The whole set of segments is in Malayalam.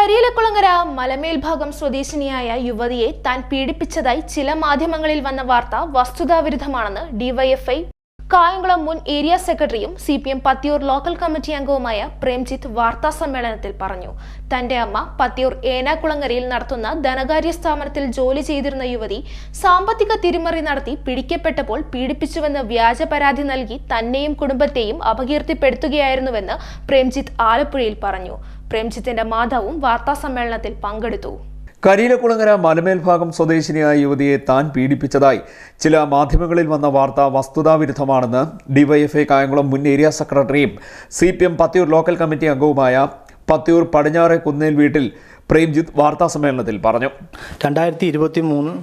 കരിയിലക്കുളങ്ങര മലമേൽഭാഗം സ്വദേശിനിയായ യുവതിയെ താൻ പീഡിപ്പിച്ചതായി ചില മാധ്യമങ്ങളിൽ വന്ന വാർത്ത വസ്തുതാവിരുദ്ധമാണെന്ന് ഡിവൈഎഫ്ഐ. കായംകുളം മുൻ ഏരിയ സെക്രട്ടറിയും C P M Pathiyoor local committee അംഗവുമായ പ്രേംജിത്ത് വാർത്താ സമ്മേളനത്തിൽ പറഞ്ഞു. തന്റെ അമ്മ പത്തിയൂർ ഏനാകുളങ്ങരയിൽ നടത്തുന്ന ധനകാര്യ സ്ഥാപനത്തിൽ ജോലി ചെയ്തിരുന്ന യുവതി സാമ്പത്തിക തിരിമറി നടത്തി പിടിക്കപ്പെട്ടപ്പോൾ പീഡിപ്പിച്ചുവെന്ന് വ്യാജ പരാതി നൽകി തന്നെയും കുടുംബത്തെയും അപകീർത്തിപ്പെടുത്തുകയായിരുന്നുവെന്ന് പ്രേംജിത്ത് ആലപ്പുഴയിൽ പറഞ്ഞു. പ്രേംജിത്തിന്റെ മാതാവും വാർത്താ സമ്മേളനത്തിൽ പങ്കെടുത്തു. കരിയിലക്കുളങ്ങര മലമേൽഭാഗം സ്വദേശിനിയായ യുവതിയെ താൻ പീഡിപ്പിച്ചതായി. ചില മാധ്യമങ്ങളിൽ വന്ന വാർത്ത വസ്തുതാവിരുദ്ധമാണെന്ന് ഡിവൈഎഫ്ഐ കായംകുളം മുൻ ഏരിയ സെക്രട്ടറിയും C P M Pathiyoor local committee അംഗവുമായ പത്തിയൂർ പടിഞ്ഞാറെ കുന്നേൽ വീട്ടിൽ പ്രേംജിത്ത് വാർത്താ സമ്മേളനത്തിൽ പറഞ്ഞു. രണ്ടായിരത്തി ഇരുപത്തി മൂന്ന്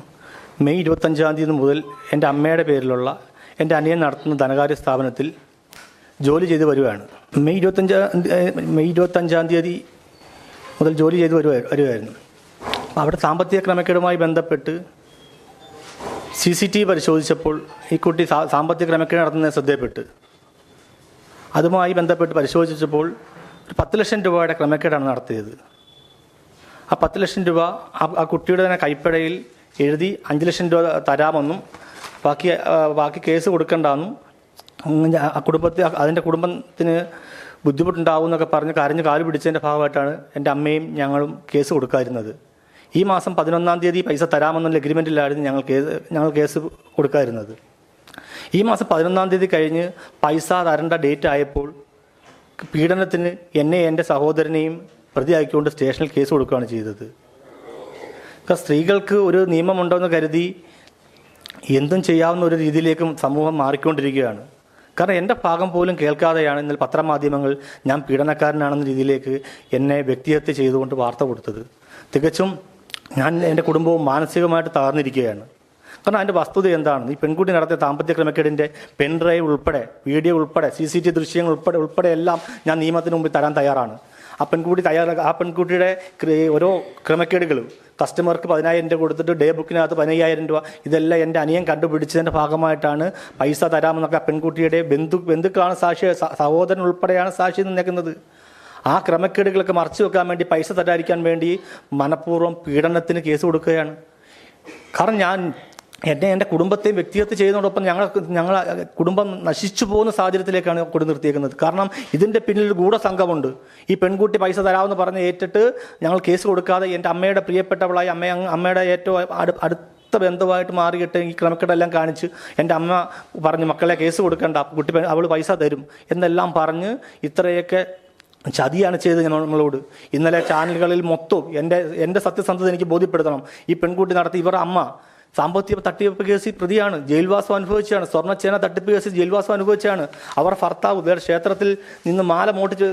മെയ് ഇരുപത്തഞ്ചാം തീയതി മുതൽ എന്റെ അമ്മയുടെ പേരിലുള്ള എന്റെ അനിയൻ നടത്തുന്ന ധനകാര്യ സ്ഥാപനത്തിൽ ജോലി ചെയ്ത് വരുവാണ് മെയ് ഇരുപത്തഞ്ചാം മെയ് ഇരുപത്തഞ്ചാം തീയതി മുതൽ ജോലി ചെയ്ത് വരുവാ വരുമായിരുന്നു അവിടെ സാമ്പത്തിക ക്രമക്കേടുമായി ബന്ധപ്പെട്ട് സി സി ടി വി പരിശോധിച്ചപ്പോൾ ഈ കുട്ടി സാ- സാമ്പത്തിക ക്രമക്കേട് നടത്തുന്നത് ശ്രദ്ധയപ്പെട്ട്. അതുമായി ബന്ധപ്പെട്ട് പരിശോധിച്ചപ്പോൾ ഒരു പത്ത് ലക്ഷം രൂപയുടെ ക്രമക്കേടാണ് നടത്തിയത്. ആ പത്ത് ലക്ഷം രൂപ ആ കുട്ടിയുടെ തന്നെ കൈപ്പടയിൽ എഴുതി അഞ്ച് ലക്ഷം രൂപ തരാമെന്നും ബാക്കി ബാക്കി കേസ് കൊടുക്കണ്ടെന്നും ആ കുടുംബത്തിൽ അതിന്റെ കുടുംബത്തിന് ബുദ്ധിമുട്ടുണ്ടാവും എന്നൊക്കെ പറഞ്ഞ് കരഞ്ഞ് കാൽ പിടിച്ചതിന്റെ ഭാഗമായിട്ടാണ് എന്റെ അമ്മയും ഞങ്ങളും കേസ് കൊടുക്കാതിരുന്നത്. ഈ മാസം പതിനൊന്നാം തീയതി പൈസ തരാമെന്നുള്ള എഗ്രിമെന്റിലായിരുന്നു ഞങ്ങൾ കേസ് ഞങ്ങൾ കേസ് കൊടുക്കാതിരുന്നത്. ഈ മാസം പതിനൊന്നാം തീയതി കഴിഞ്ഞ് പൈസ തരേണ്ട ഡേറ്റ് ആയപ്പോൾ പീഡനത്തിന് എന്നെ എന്റെ സഹോദരനെയും പ്രതിയാക്കിക്കൊണ്ട് സ്റ്റേഷനിൽ കേസ് കൊടുക്കുകയാണ് ചെയ്തത്. സ്ത്രീകൾക്ക് ഒരു നിയമമുണ്ടോ എന്ന് കരുതി എന്തും ചെയ്യാവുന്ന ഒരു രീതിയിലേക്കും സമൂഹം മാറിക്കൊണ്ടിരിക്കുകയാണ്. കാരണം എന്റെ ഭാഗം പോലും കേൾക്കാതെയാണ് ഇന്നലെ പത്രമാധ്യമങ്ങൾ ഞാൻ പീഡനക്കാരനാണെന്ന രീതിയിലേക്ക് എന്നെ വ്യക്തിഹത്യ ചെയ്തുകൊണ്ട് വാർത്ത കൊടുത്തത്. തികച്ചും ഞാൻ എന്റെ കുടുംബവും മാനസികമായിട്ട് തകർന്നിരിക്കുകയാണ്. കാരണം അതിന്റെ വസ്തുത എന്താണ് ഈ പെൺകുട്ടി നടത്തിയ ദാമ്പത്യ ക്രമക്കേടിന്റെ പെൻഡ്രൈവ് ഉൾപ്പെടെ വീഡിയോ ഉൾപ്പെടെ സി സി ടി ദൃശ്യങ്ങൾ ഉൾപ്പെടെ ഉൾപ്പെടെ എല്ലാം ഞാൻ നിയമത്തിന് മുമ്പിൽ തരാൻ തയ്യാറാണ്. ആ പെൺകുട്ടി തയ്യാറാക്കുക ആ പെൺകുട്ടിയുടെ ഓരോ ക്രമക്കേടുകൾ കസ്റ്റമർക്ക് പതിനായിരം രൂപ കൊടുത്തിട്ട് ഡേ ബുക്കിനകത്ത് പതിനയ്യായിരം രൂപ. ഇതെല്ലാം എന്റെ അനിയൻ കണ്ടുപിടിച്ചതിന്റെ ഭാഗമായിട്ടാണ് പൈസ തരാമെന്നൊക്കെ പെൺകുട്ടിയുടെ ബന്ധു ബന്ധുക്കളാണ് സാക്ഷി സഹോദരൻ ഉൾപ്പെടെയാണ് സാക്ഷി നിന്നേക്കുന്നത്. ആ ക്രമക്കേടുകളൊക്കെ മറച്ചു വെക്കാൻ വേണ്ടി പൈസ തരാതിരിക്കാൻ വേണ്ടി മനഃപൂർവം പീഡനത്തിന് കേസ് കൊടുക്കുകയാണ്. കാരണം ഞാൻ എന്നെ എന്റെ കുടുംബത്തെയും വ്യക്തിഗത ചെയ്യുന്നതോടൊപ്പം ഞങ്ങൾ ഞങ്ങൾ കുടുംബം നശിച്ചു പോകുന്ന സാഹചര്യത്തിലേക്കാണ് കൊടു നിർത്തിയേക്കുന്നത്. കാരണം ഇതിന്റെ പിന്നിൽ ഒരു ഗൂഢസംഘമുണ്ട്. ഈ പെൺകുട്ടി പൈസ തരാമെന്ന് പറഞ്ഞ് ഏറ്റിട്ട് ഞങ്ങൾ കേസ് കൊടുക്കാതെ എന്റെ അമ്മയുടെ പ്രിയപ്പെട്ടവളായി അമ്മ അമ്മയുടെ ഏറ്റവും അടു അടുത്ത ബന്ധുവായിട്ട് മാറിയിട്ട് ഈ ക്രമക്കേടെല്ലാം കാണിച്ച് എന്റെ അമ്മ പറഞ്ഞ് മക്കളെ കേസ് കൊടുക്കണ്ട കുട്ടി അവൾ പൈസ തരും എന്നെല്ലാം പറഞ്ഞ് ഇത്രയൊക്കെ ചതിയാണ് ചെയ്തത് നമ്മളോട്. ഇന്നലെ ചാനലുകളിൽ മൊത്തം എന്റെ എന്റെ സത്യസന്ധത എനിക്ക് ബോധ്യപ്പെടുത്തണം. ഈ പെൺകുട്ടി നടത്തി ഇവരുടെ അമ്മ സാമ്പത്തിക തട്ടിപ്പ് കേസിൽ പ്രതിയാണ്. ജയിൽവാസം അനുഭവിച്ചാണ് സ്വർണച്ചേന തട്ടിപ്പ് കേസിൽ ജയിൽവാസം അനുഭവിച്ചാണ് അവർ ഭർത്താവ് വേറെ ക്ഷേത്രത്തിൽ നിന്ന് മാല മോട്ടിച്ച്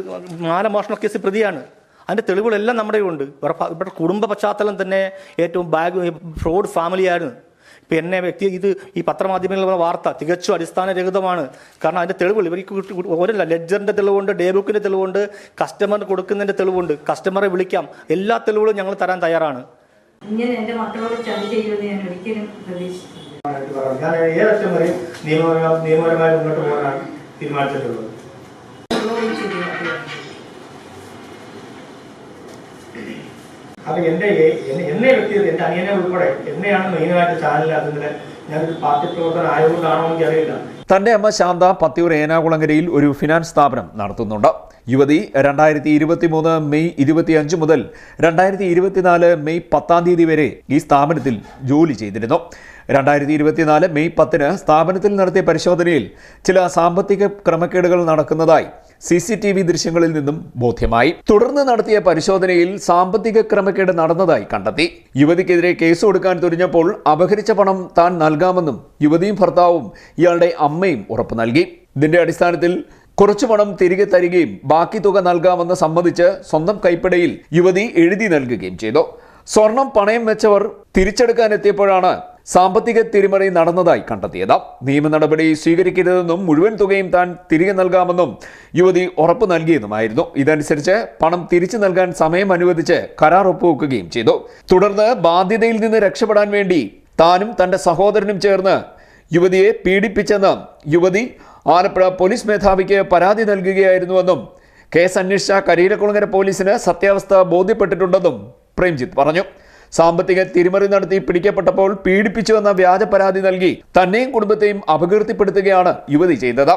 മാല മോഷണ കേസിൽ പ്രതിയാണ്. അതിന്റെ തെളിവുകളെല്ലാം നമ്മുടെ ഉണ്ട് ഇവരുടെ കുടുംബ പശ്ചാത്തലം തന്നെ ഏറ്റവും ബാഗ് ഫ്രോഡ് ഫാമിലിയായിരുന്നു ഇപ്പം എന്നെ വ്യക്തി ഇത് ഈ പത്രമാധ്യമങ്ങളിലുള്ള വാർത്ത തികച്ചും അടിസ്ഥാനരഹിതമാണ്. കാരണം അതിന്റെ തെളിവുകൾ ഇവർക്ക് ഓരല്ല ലെഡ്ജറിന്റെ തെളിവുണ്ട് ഡേ ബുക്കിന്റെ തെളിവുണ്ട് കസ്റ്റമറിന് കൊടുക്കുന്നതിന്റെ തെളിവുണ്ട് കസ്റ്റമറെ വിളിക്കാം എല്ലാ തെളിവുകളും ഞങ്ങൾ തരാൻ തയ്യാറാണ്. ഇങ്ങനെ എന്റെ മക്കളോട് ചതി ചെയ്യുമെന്ന് ഞാൻ ഒരിക്കലും പ്രതീക്ഷിച്ചില്ല ഞാൻ ഏതറ്റം വരെ നിയമപരമായി നിയമപരമായി മുന്നോട്ട് പോകാനാണ് തീരുമാനിച്ചിട്ടുള്ളത്? അത് എന്റെ എന്നെ- വ്യക്തിയത് എന്റെ അനിയനെ ഉൾപ്പെടെ എന്നെയാണ് മെയിനായിട്ട് ചാനലിനകത്ത് ഞാനൊരു പാർട്ടി പ്രവർത്തനം ആയതുകൊണ്ടാണോ എനിക്ക് അറിയില്ല തന്റെ അമ്മ ശാന്ത പത്തിയൂർ ഏനാകുളങ്ങരയിൽ ഒരു ഫിനാൻസ് സ്ഥാപനം നടത്തുന്നുണ്ട്. യുവതി രണ്ടായിരത്തി ഇരുപത്തി മൂന്ന് മെയ് ഇരുപത്തിയഞ്ച് മുതൽ രണ്ടായിരത്തി ഇരുപത്തിനാല് മെയ് പത്താം തീയതി വരെ ഈ സ്ഥാപനത്തിൽ ജോലി ചെയ്തിരുന്നു. രണ്ടായിരത്തി ഇരുപത്തിനാല് മെയ് പത്തിന് സ്ഥാപനത്തിൽ നടത്തിയ പരിശോധനയിൽ ചില സാമ്പത്തിക ക്രമക്കേടുകൾ നടക്കുന്നതായി സി സി ടി വി ദൃശ്യങ്ങളിൽ നിന്നും ബോധ്യമായി. തുടർന്ന് നടത്തിയ പരിശോധനയിൽ സാമ്പത്തിക ക്രമക്കേട് നടന്നതായി കണ്ടെത്തി. യുവതിക്കെതിരെ കേസ് കൊടുക്കാൻ തുനിഞ്ഞപ്പോൾ അപഹരിച്ച പണം താൻ നൽകാമെന്നും യുവതിയും ഭർത്താവും ഇയാളുടെ അമ്മയും ഉറപ്പു നൽകി. ഇതിന്റെ അടിസ്ഥാനത്തിൽ കുറച്ചു പണം തിരികെ തരികയും ബാക്കി തുക നൽകാമെന്ന് സമ്മതിച്ച് സ്വന്തം കൈപ്പടയിൽ യുവതി എഴുതി നൽകുകയും ചെയ്തു. സ്വർണം പണയം വെച്ചവർ തിരിച്ചെടുക്കാൻ എത്തിയപ്പോഴാണ് സാമ്പത്തിക തിരിമറി നടന്നതായി കണ്ടെത്തിയത്. നിയമ നടപടി സ്വീകരിക്കരുതെന്നും മുഴുവൻ തുകയും താൻ തിരികെ നൽകാമെന്നും യുവതി ഉറപ്പു നൽകിയതുമായിരുന്നു. ഇതനുസരിച്ച് പണം തിരിച്ചു നൽകാൻ സമയം അനുവദിച്ച് കരാർ ഒപ്പുവെക്കുകയും ചെയ്തു. തുടർന്ന് ബാധ്യതയിൽ നിന്ന് രക്ഷപ്പെടാൻ വേണ്ടി താനും തന്റെ സഹോദരനും ചേർന്ന് യുവതിയെ പീഡിപ്പിച്ചെന്ന് യുവതി ആലപ്പുഴ പോലീസ് മേധാവിക്ക് പരാതി നൽകുകയായിരുന്നുവെന്നും കേസ് അന്വേഷിച്ച കരീരക്കുളങ്ങര പോലീസിന് സത്യാവസ്ഥ ബോധ്യപ്പെട്ടിട്ടുണ്ടെന്നും പ്രേംജിത്ത് പറഞ്ഞു. സാമ്പത്തിക തിരിമറി നടത്തി പിടിക്കപ്പെട്ടപ്പോൾ പീഡിപ്പിച്ചുവെന്ന വ്യാജ പരാതി നൽകി തന്നെയും കുടുംബത്തെയും അപകീർത്തിപ്പെടുത്തുകയാണ് യുവതി ചെയ്തത്.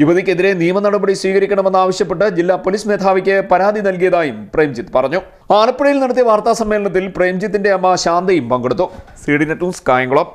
യുവതിക്കെതിരെ നിയമ നടപടി സ്വീകരിക്കണമെന്നാവശ്യപ്പെട്ട് ജില്ലാ പോലീസ് മേധാവിക്ക് പരാതി നൽകിയതായും പ്രേംജിത്ത് പറഞ്ഞു. ആലപ്പുഴയിൽ നടത്തിയ വാർത്താ സമ്മേളനത്തിൽ പ്രേംജിത്തിന്റെ അമ്മ ശാന്തയും പങ്കെടുത്തു. C D net news Kayamkulam.